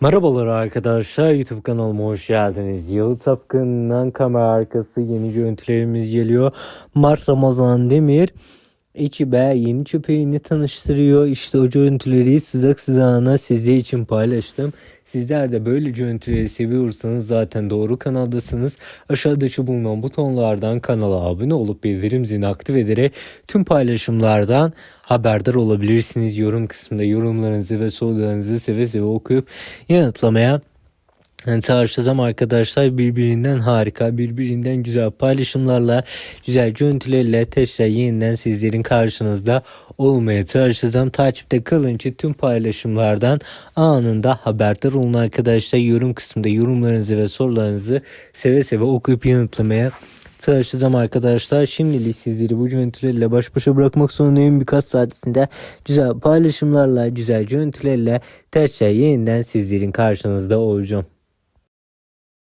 Merhabalar arkadaşlar YouTube kanalıma hoş geldiniz. Yalı Tapkın'dan kamera arkası yeni görüntülerimiz geliyor. Mart Ramazan Demir ekibe yeni köpeğini tanıştırıyor. İşte o görüntüleri sıcak sıcağına sizler için paylaştım. Sizler de böyle görüntüleri seviyorsanız zaten doğru kanaldasınız. Aşağıdaki bulunan butonlardan kanala abone olup bildirim zilini aktif ederek tüm paylaşımlardan haberdar olabilirsiniz. Yorum kısmında yorumlarınızı ve sorularınızı seve seve okuyup yanıtlamaya yani çalışacağım arkadaşlar birbirinden harika, birbirinden güzel paylaşımlarla, güzel görüntülerle tekrar yeniden sizlerin karşınızda olmaya çalışacağım. Takipte kalın ki tüm paylaşımlardan anında haberdar olun arkadaşlar. Yorum kısmında yorumlarınızı ve sorularınızı seve seve okuyup yanıtlamaya çalışacağım arkadaşlar. Şimdilik sizleri bu görüntülerle baş başa bırakmak zorundayım. Birkaç saat içinde güzel paylaşımlarla, güzel görüntülerle tekrar yeniden sizlerin karşınızda olacağım.